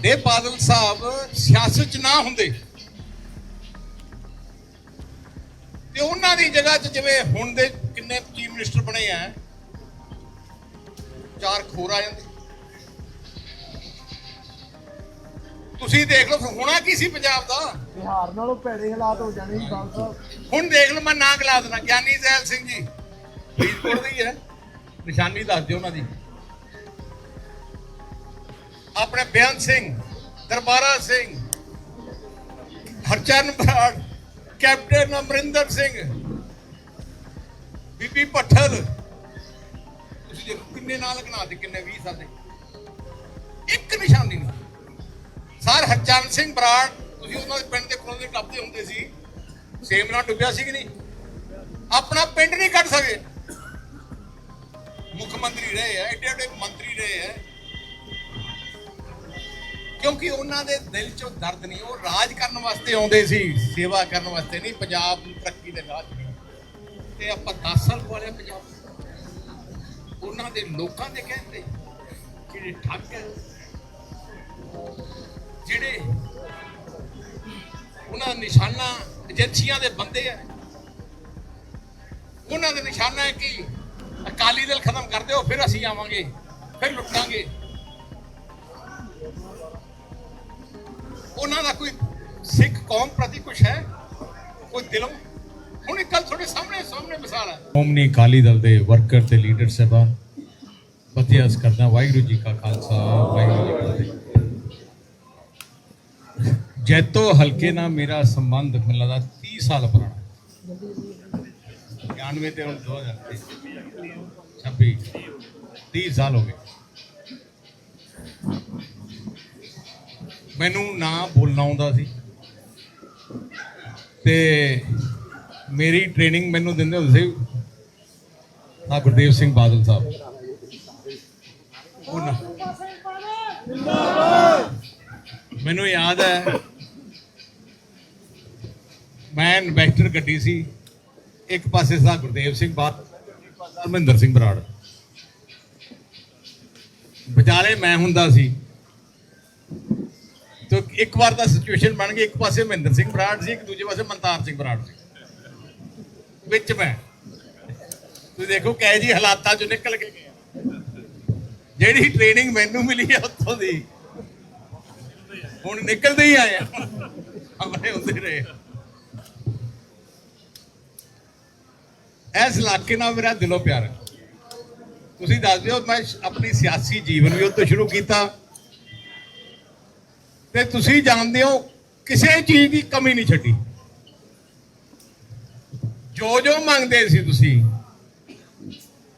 ਵੱਡੇ ਬਾਦਲ ਸਾਹਿਬ ਸਿਆਸਤ 'ਚ ਨਾ ਹੁੰਦੇ। ਤੇ ਉਹਨਾਂ ਦੀ ਜਗ੍ਹਾ 'ਚ ਜਿਵੇਂ ਹੁਣ ਦੇ ਕਿੰਨੇ ਚੀਫ ਮਿਨਿਸਟਰ ਬਣੇ ਆ ਚਾਰ ਖੋਰ ਆ ਜਾਂਦੇ। ਤੁਸੀਂ ਦੇਖ ਲਓ ਹੋਣਾ ਕੀ ਸੀ ਪੰਜਾਬ ਦਾ? ਬਿਹਾਰ ਨਾਲੋਂ ਭੈੜੇ ਹਾਲਾਤ ਹੋ ਜਾਣੇ ਸੀ ਬਾਲ ਸਾਹਿਬ। ਹੁਣ ਦੇਖ ਲਓ ਮੈਂ ਨਾਂ ਗਲਾ ਦੇਣਾ ਗਿਆਨੀ ਜ਼ੈਲ ਸਿੰਘ ਜੀ। ਫਰੀਦਕੋਟ ਦੇ ਹੈ। ਨਿਸ਼ਾਨੀ ਦੱਸ ਦਿਓ ਉਹਨਾਂ ਦੀ। ਆਪਣੇ ਬਿਆਨ ਸਿੰਘ, ਦਰਬਾਰਾ ਸਿੰਘ, ਹਰਚਰਨ ਬਰਾੜ, ਕੈਪਟਨ ਅਮਰਿੰਦਰ ਸਿੰਘ, ਬੀਬੀ ਪੱਠਲ ਤੁਸੀਂ ਦੇਖੋ ਕਿੰਨੇ ਨਾਂ ਲਗਣਾ ਦੇ ਕਿੰਨੇ 20 ਸਾਡੇ ਇੱਕ ਨਿਸ਼ਾਨੀ ਨਹੀਂ। ਸਰ ਹਰਚਰਨ ਸਿੰਘ ਬਰਾੜ, ਤੁਸੀਂ ਉਹਨਾਂ ਦੇ ਪਿੰਡ ਦੇ ਕੋਲ ਦੇ ਟੱਪਦੇ ਹੁੰਦੇ ਸੀ। ਸੇਮ ਨਾਲ ਡੁੱਬਿਆ ਸੀ ਕਿ ਨਹੀਂ? ਆਪਣਾ ਪਿੰਡ ਨਹੀਂ ਕੱਢ ਸਕੇ। ਮੁੱਖ ਮੰਤਰੀ ਰਹੇ ਆ ਏਡੇ ਏਡੇ ਮੰਤਰੀ ਰਹੇ ਆ। ਕਿਉਂਕਿ ਉਹਨਾਂ ਦੇ ਦਿਲ 'ਚੋਂ ਦਰਦ ਨਹੀਂ, ਉਹ ਰਾਜ ਕਰਨ ਵਾਸਤੇ ਆਉਂਦੇ ਸੀ, ਸੇਵਾ ਕਰਨ ਵਾਸਤੇ ਨਹੀਂ, ਪੰਜਾਬ ਨੂੰ ਤਰੱਕੀ ਦੇ ਰਾਹ 'ਚ ਨਹੀਂ। ਤੇ ਆਪਾਂ 10 ਸਾਲ ਕੋਲੇ ਪੰਜਾਬ ਉਹਨਾਂ ਦੇ ਲੋਕਾਂ ਦੇ ਕਹਿੰਦੇ ਜਿਹੜੇ ਠੱਗ ਹੈ, ਜਿਹੜੇ ਉਹਨਾਂ ਦਾ ਨਿਸ਼ਾਨਾ ਏਜੰਸੀਆਂ ਦੇ ਬੰਦੇ ਆ ਉਹਨਾਂ ਦੇ ਨਿਸ਼ਾਨਾ ਹੈ ਕਿ ਅਕਾਲੀ ਦਲ ਖਤਮ ਕਰ ਦਿਓ, ਫਿਰ ਅਸੀਂ ਆਵਾਂਗੇ, ਫਿਰ ਲੁੱਟਾਂਗੇ ਉਹਨਾਂ ਦਾ ਕੋਈ ਸਿੱਖ ਕੌਮ ਪ੍ਰਤੀ ਕੁਛ ਹੈ? ਕੋਈ ਦਿਲੋਂ? ਹੁਣ ਇੱਕ ਗੱਲ ਤੁਹਾਡੇ ਸਾਹਮਣੇ ਸਾਹਮਣੇ ਮਿਸਾਲ ਹੈ। ਸ਼੍ਰੋਮਣੀ ਅਕਾਲੀ ਦਲ ਦੇ ਵਰਕਰ ਤੇ ਲੀਡਰ ਸਾਹਿਬਾਨ ਫਤਿਹਸ ਕਰਦਾ ਵਾਹਿਗੁਰੂ ਜੀ ਕਾ ਖਾਲਸਾ, ਵਾਹਿਗੁਰੂ ਜੀ ਕੀ ਫਤਿਹ। ਜੈਤੋ ਹਲਕੇ ਨਾਲ ਮੇਰਾ ਸੰਬੰਧ ਮੈਨੂੰ ਲੱਗਦਾ 30 ਸਾਲ ਪੁਰਾਣਾ 91 ਤੇ ਹੁਣ 2023 26 30 ਸਾਲ ਹੋ ਗਏ। ਮੈਨੂੰ ਨਾ ਬੋਲਣਾ ਆਉਂਦਾ ਸੀ। ਤੇ ਮੇਰੀ ਟ੍ਰੇਨਿੰਗ ਮੈਨੂੰ ਦਿੰਦੇ ਹੁੰਦੇ ਸੀ ਆ ਗੁਰਦੇਵ ਸਿੰਘ ਬਾਦਲ ਸਾਹਿਬ। ਉਹਨਾਂ ਮੈਨੂੰ ਯਾਦ ਹੈ, ਮੈਂ ਇਨਵੈਸਟਰ ਗੱਡੀ ਸੀ, ਇੱਕ ਪਾਸੇ ਸਾ ਗੁਰਦੇਵ ਸਿੰਘ ਬਾਦਲ ਪਾਸੇ ਮਹਿੰਦਰ ਸਿੰਘ ਬਰਾੜ। ਵਿਚਾਲੇ ਮੈਂ ਹੁੰਦਾ ਸੀ। ਤੇ ਇੱਕ ਵਾਰ ਤਾਂ ਸਿਚੁਏਸ਼ਨ ਬਣ ਗਈ, ਇੱਕ ਪਾਸੇ ਮਹਿੰਦਰ ਸਿੰਘ ਬਰਾੜ ਸੀ, ਇੱਕ ਦੂਜੇ ਪਾਸੇ ਮਨਤਾਰ ਸਿੰਘ ਬਰਾੜ ਸੀ। ਵਿੱਚ ਮੈਂ। ਤੁਸੀਂ ਦੇਖੋ ਕਹੇ ਜੀ ਹਾਲਾਤਾਂ ਚੋਂ ਨਿਕਲ ਕੇ ਜਿਹੜੀ ਟ੍ਰੇਨਿੰਗ ਮੈਨੂੰ ਮਿਲੀ ਹੈ ਉੱਥੋਂ ਦੀ, ਹੁਣ ਨਿਕਲਦੇ ਹੀ ਆਏ ਆ। ਆਪਣੇ ਹੁੰਦੇ ਰਹੇ। ਇਸ ਇਲਾਕੇ ਨਾਲ ਮੇਰਾ ਦਿਲੋਂ ਪਿਆਰ ਹੈ। ਤੁਸੀਂ ਦੱਸ ਦਿਓ, ਮੈਂ ਆਪਣੀ ਸਿਆਸੀ ਜੀਵਨ ਵੀ ਉੱਥੋਂ ਸ਼ੁਰੂ ਕੀਤਾ। ਤੇ ਤੁਸੀਂ ਜਾਣਦੇ ਹੋ ਕਿਸੇ ਚੀਜ਼ ਦੀ ਕਮੀ ਨਹੀਂ ਛੱਡੀ। ਜੋ ਜੋ ਮੰਗਦੇ ਸੀ ਤੁਸੀਂ,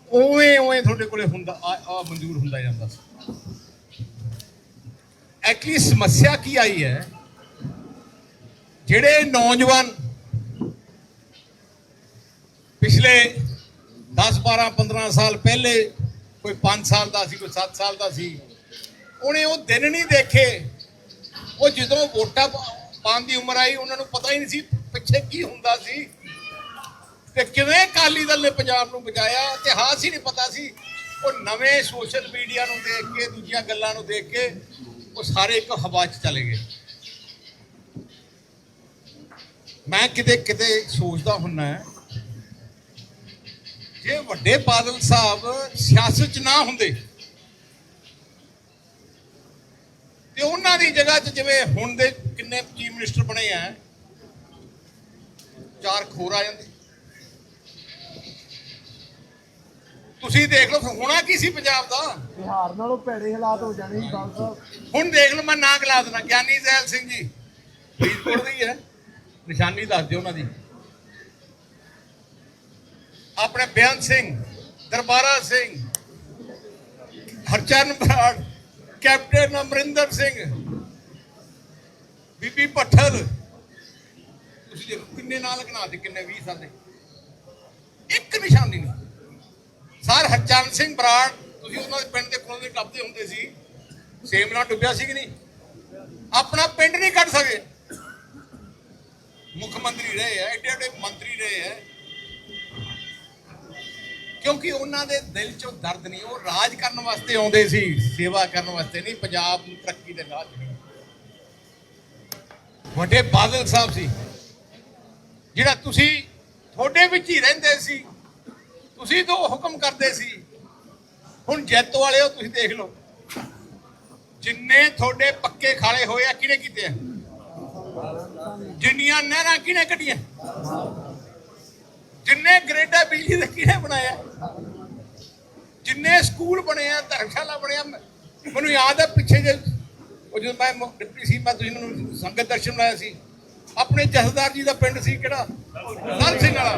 ਉਵੇਂ ਉਵੇਂ ਤੁਹਾਡੇ ਕੋਲੇ ਹੁੰਦਾ, ਆ ਮਨਜ਼ੂਰ ਹੁੰਦਾ ਜਾਂਦਾ ਸੀ। ਐਕਚੁਅਲੀ ਸਮੱਸਿਆ ਕੀ ਆਈ ਹੈ, ਜਿਹੜੇ ਨੌਜਵਾਨ ਪਿਛਲੇ 10 12 15 ਸਾਲ ਪਹਿਲੇ, ਕੋਈ 5 ਸਾਲ ਦਾ ਸੀ, ਕੋਈ 7 ਸਾਲ ਦਾ ਸੀ, ਉਹਨੇ ਉਹ ਦਿਨ ਨਹੀਂ ਦੇਖੇ ਉਹ ਜਦੋਂ ਵੋਟਾਂ ਪਾ- ਪਾਉਣ ਦੀ ਉਮਰ ਆਈ, ਉਹਨਾਂ ਨੂੰ ਪਤਾ ਹੀ ਨਹੀਂ ਸੀ ਪਿੱਛੇ ਕੀ ਹੁੰਦਾ ਸੀ। ਤੇ ਕਿਵੇਂ ਅਕਾਲੀ ਦਲ ਨੇ ਪੰਜਾਬ ਨੂੰ ਬਚਾਇਆ, ਇਤਿਹਾਸ ਹੀ ਨਹੀਂ ਪਤਾ ਸੀ। ਉਹ ਨਵੇਂ ਸੋਸ਼ਲ ਮੀਡੀਆ ਨੂੰ ਦੇਖ ਕੇ, ਦੂਜੀਆਂ ਗੱਲਾਂ ਨੂੰ ਦੇਖ ਕੇ, ਉਹ ਸਾਰੇ ਇੱਕ ਹਵਾ 'ਚ ਚਲੇ ਗਏ। ਮੈਂ ਕਿਤੇ ਕਿਤੇ ਸੋਚਦਾ ਹੁੰਨਾ ਹੈ, ਜੇ ਵੱਡੇ ਬਾਦਲ ਸਾਹਿਬ ਸਿਆਸਤ 'ਚ ਨਾ ਹੁੰਦੇ ਤੇ ਉਹਨਾਂ ਦੀ ਜਗ੍ਹਾ 'ਚ ਜਿਵੇਂ ਹੁਣ ਦੇ ਕਿੰਨੇ ਚੀਫ ਮਿਨਿਸਟਰ ਬਣੇ ਆ ਚਾਰ ਖੋਰ ਆ ਜਾਂਦੇ। ਤੁਸੀਂ ਦੇਖ ਲਓ ਹੋਣਾ ਕੀ ਸੀ ਪੰਜਾਬ ਦਾ? ਬਿਹਾਰ ਨਾਲੋਂ ਭੈੜੇ ਹਾਲਾਤ ਹੋ ਜਾਣੇ ਸੀ ਬਾਲ ਸਾਹਿਬ। ਹੁਣ ਦੇਖ ਲਓ ਮੈਂ ਨਾਂ ਗਲਾ ਦੇਣਾ ਗਿਆਨੀ ਜ਼ੈਲ ਸਿੰਘ ਜੀ। ਫਰੀਦਕੋਟ ਦੇ ਹੀ ਹੈ। ਨਿਸ਼ਾਨੀ ਦੱਸ ਦਿਓ ਉਹਨਾਂ ਦੀ। ਆਪਣੇ ਬਿਆਨ ਸਿੰਘ ਦਰਬਾਰਾ ਸਿੰਘ ਹਰਚਰਨ ਬਰਾੜ ਕੈਪਟਨ ਅਮਰਿੰਦਰ ਸਿੰਘ, ਬੀਬੀ ਪੱਠਲ ਤੁਸੀਂ ਦੇਖੋ ਕਿੰਨੇ ਨਾਲ ਲਗਣਾ ਦੇ ਕਿੰਨੇ 20 ਸਾਡੇ ਇੱਕ ਨਿਸ਼ਾਨੀ ਨਹੀਂ। ਸਰ ਹਰਚਰਨ ਸਿੰਘ ਬਰਾੜ, ਤੁਸੀਂ ਉਹਨਾਂ ਦੇ ਪਿੰਡ ਦੇ ਕੋਲ ਦੇ ਟੱਪਦੇ ਹੁੰਦੇ ਸੀ। ਸੇਮ ਨਾਲ ਡੁੱਬਿਆ ਸੀ ਕਿ ਨਹੀਂ? ਆਪਣਾ ਪਿੰਡ ਨਹੀਂ ਕੱਢ ਸਕੇ। ਮੁੱਖ ਮੰਤਰੀ ਰਹੇ ਆ, ਐਡੇ ਐਡੇ ਮੰਤਰੀ ਰਹੇ ਆ। ਕਿਉਂਕਿ ਉਹਨਾਂ ਦੇ ਦਿਲ 'ਚੋਂ ਦਰਦ ਨਹੀਂ, ਉਹ ਰਾਜ ਕਰਨ ਵਾਸਤੇ ਆਉਂਦੇ ਸੀ, ਸੇਵਾ ਕਰਨ ਵਾਸਤੇ ਨਹੀਂ, ਪੰਜਾਬ ਨੂੰ ਤਰੱਕੀ ਦੇ ਰਾਹ 'ਚ ਵੱਡੇ ਬਾਦਲ ਸਾਹਿਬ ਸੀ, ਜਿਹੜਾ ਤੁਸੀਂ ਤੁਹਾਡੇ ਵਿੱਚ ਹੀ ਰਹਿੰਦੇ ਸੀ, ਤੁਸੀਂ ਤੋਂ ਹੁਕਮ ਕਰਦੇ ਸੀ, ਹੁਣ ਜੈਤੋ ਵਾਲਿਓ ਤੁਸੀਂ ਦੇਖ ਲਓ, ਜਿੰਨੇ ਤੁਹਾਡੇ ਪੱਕੇ ਖਾਲੇ ਹੋਏ ਆ, ਕਿਹਨੇ ਕੀਤੇ ਆ? ਜਿੰਨੀਆਂ ਨਹਿਰਾਂ ਕਿਹਨੇ ਕੱਢੀਆਂ? ਜਿੰਨੇ ਗ੍ਰੇਡਾ ਬਿਜਲੀ ਦੇ ਕਿਹਨੇ ਬਣਾਇਆ? ਜਿੰਨੇ ਸਕੂਲ ਬਣੇ ਆ, ਧਰਮਸ਼ਾਲਾ ਬਣਿਆ ਮੈਨੂੰ ਯਾਦ ਹੈ ਪਿੱਛੇ ਜੇ ਉਹ ਜਦੋਂ ਮੈਂ ਮੁੱਖ ਡਿਪਟੀ ਸੀ, ਮੈਂ ਤੁਸੀਂ ਮੈਨੂੰ ਸੰਗਤ ਦਰਸ਼ਨ ਲਾਇਆ ਸੀ। ਆਪਣੇ ਜਥੇਦਾਰ ਜੀ ਦਾ ਪਿੰਡ ਸੀ ਕਿਹੜਾ? ਨਰ ਸਿੰਘ ਵਾਲਾ।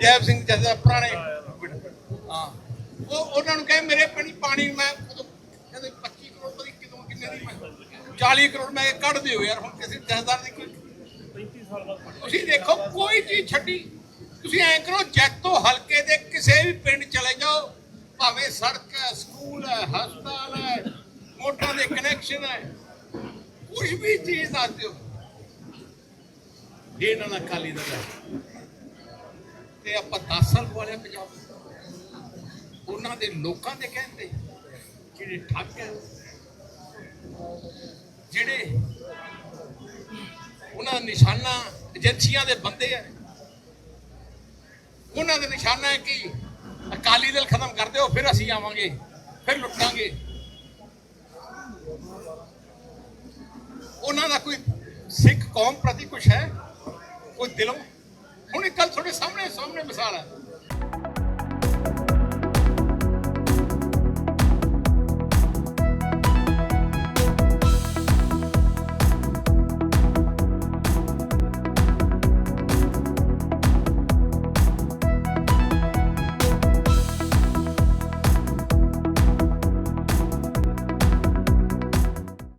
ਜੈਬ ਸਿੰਘ ਜਥੇਦਾਰ, ਪੁਰਾਣੇ। ਹਾਂ। ਉਹ ਉਹਨਾਂ ਨੂੰ ਕਹੇ ਮੇਰੇ ਪਿੰਡ 'ਚ ਪਾਣੀ, ਮੈਂ ਉਦੋਂ ਕਹਿੰਦੇ 25 ਕਰੋੜ ਪਤਾ ਕਿਦੋਂ, ਕਿੰਨੇ ਦੀ ਮੈਂ 40 ਕਰੋੜ ਮੈਂ ਕੱਢ ਦਿਓ ਯਾਰ, ਹੁਣ ਕਿਸੇ ਜਥੇਦਾਰ ਦੀ ਕੋਈ ਤੁਸੀਂ ਦੇਖੋ, ਕੋਈ ਚੀਜ਼ ਛੱਡੀ। ਤੁਸੀਂ ਐਂ ਕਰੋ ਜੈਤੋ ਹਲਕੇ ਦੇ ਕਿਸੇ ਵੀ ਪਿੰਡ ਚਲੇ ਜਾਓ, ਭਾਵੇਂ ਸੜਕ ਹੈ, ਸਕੂਲ ਹੈ, ਹਸਪਤਾਲ ਹੈ, ਮੋਟਰਾਂ ਦੇ ਕਨੈਕਸ਼ਨ ਹੈ ਕੁਝ ਵੀ ਚੀਜ਼ ਦੱਸ ਦਿਓ। ਇਹ ਨਾ ਕਾਲੀ ਦਾ ਹੈ ਤੇ ਆਪਾਂ 10 ਸਾਲ ਵਾਲੇ ਪੰਜਾਬ ਉਹਨਾਂ ਦੇ ਲੋਕਾਂ ਦੇ ਕਹਿੰਦੇ ਜਿਹੜੇ ਠੱਗ ਹੈ, ਜਿਹੜੇ ਉਹਨਾਂ ਨਿਸ਼ਾਨਾ ਏਜੰਸੀਆਂ ਦੇ ਬੰਦੇ ਆ ਉਹਨਾਂ ਦੇ ਨਿਸ਼ਾਨਾ ਹੈ ਕਿ ਅਕਾਲੀ ਦਲ ਖਤਮ ਕਰ ਦਿਓ, ਫਿਰ ਅਸੀਂ ਆਵਾਂਗੇ, ਫਿਰ ਲੁੱਟਾਂਗੇ। ਉਹਨਾਂ ਦਾ ਕੋਈ ਸਿੱਖ ਕੌਮ ਪ੍ਰਤੀ ਕੁਛ ਹੈ? ਕੋਈ ਦਿਲੋਂ? ਹੁਣ ਇੱਕ ਗੱਲ ਤੁਹਾਡੇ ਸਾਹਮਣੇ ਸਾਹਮਣੇ ਮਿਸਾਲ ਹੈ।